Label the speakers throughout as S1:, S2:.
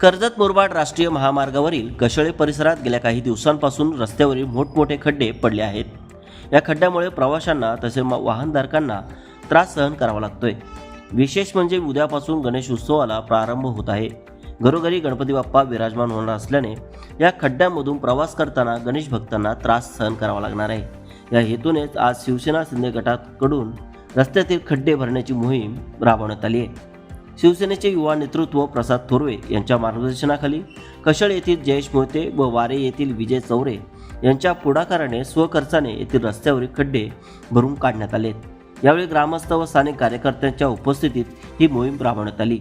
S1: कर्जत मुरबाड राष्ट्रीय महामार्गावरील कशळे परिसरात गेल्या काही दिवसांपासून रस्त्यावरील मोठमोठे खड्डे पडले आहेत. या खड्ड्यामुळे प्रवाशांना तसेच वाहनधारकांना त्रास सहन करावा लागतोय. विशेष म्हणजे उद्यापासून गणेश उत्सवाला प्रारंभ होत आहे. घरोघरी गणपती बाप्पा विराजमान होणार असल्याने या खड्ड्यांमधून प्रवास करताना गणेश भक्तांना त्रास सहन करावा लागणार आहे. या हेतूनेच आज शिवसेना शिंदे गटाकडून रस्त्यातील खड्डे भरण्याची मोहीम राबवण्यात आली आहे. शिवसेनेचे युवा नेतृत्व प्रसाद थोरवे यांच्या मार्गदर्शनाखाली कशळ येथील जयेश मोहिते व वारे येथील विजय चौरे यांच्या पुढाकाराने स्वखर्चाने येथील रस्त्यावरील खड्डे भरून काढण्यात आले. यावेळी ग्रामस्थ व स्थानिक कार्यकर्त्यांच्या उपस्थितीत ही मोहीम राबवण्यात आली.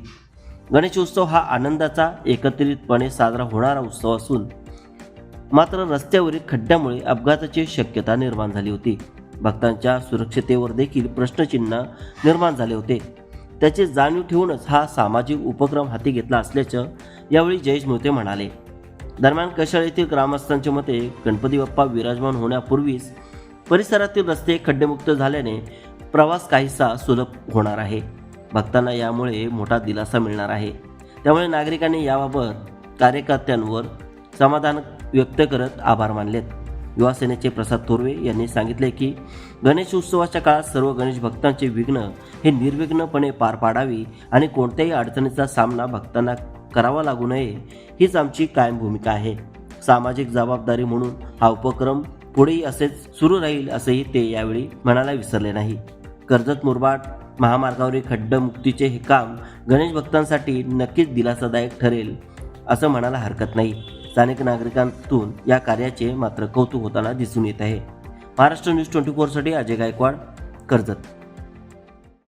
S1: गणेशोत्सव हा आनंदाचा एकत्रितपणे साजरा होणारा उत्सव असून मात्र रस्त्यावरील खड्ड्यामुळे अपघाताची शक्यता निर्माण झाली होती. भक्तांच्या सुरक्षतेवर देखील प्रश्नचिन्ह निर्माण झाले होते. त्याची जाणीव ठेवूनच हा सामाजिक उपक्रम हाती घेतला असल्याचं यावेळी जयेश मोते म्हणाले. दरम्यान कशाळ येथील ग्रामस्थांच्या मते गणपती बाप्पा विराजमान होण्यापूर्वीच परिसरातील रस्ते खड्डेमुक्त झाल्याने प्रवास काहीसा सुलभ होणार आहे. भक्तांना यामुळे मोठा दिलासा मिळणार आहे. त्यामुळे नागरिकांनी याबाबत कार्यकर्त्यांवर समाधान व्यक्त करत आभार मानलेत. युवासेनेचे प्रसाद थोरवे यांनी सांगितले की गणेश उत्सवाच्या काळात सर्व गणेश भक्तांचे विघ्न हे निर्विघ्नपणे पार पाडावी आणि कोणत्याही अडचणीचा सामना भक्तांना करावा लागू नये हीच आमची कायम भूमिका आहे. सामाजिक जबाबदारी म्हणून हा उपक्रम पुढेही असेच सुरू राहील असंही ते यावेळी म्हणायला विसरले नाही. कर्जत मुरबाड महामार्गावरील खड्डमुक्तीचे हे काम गणेश भक्तांसाठी नक्कीच दिलासादायक ठरेल असं म्हणायला हरकत नाही. स्थानिक नागरिकांतून या कार्याचे मात्र कौतुक होताना दिसून येत आहे. महाराष्ट्र न्यूज ट्वेंटी फोरसाठी अजय गायकवाड कर्जत.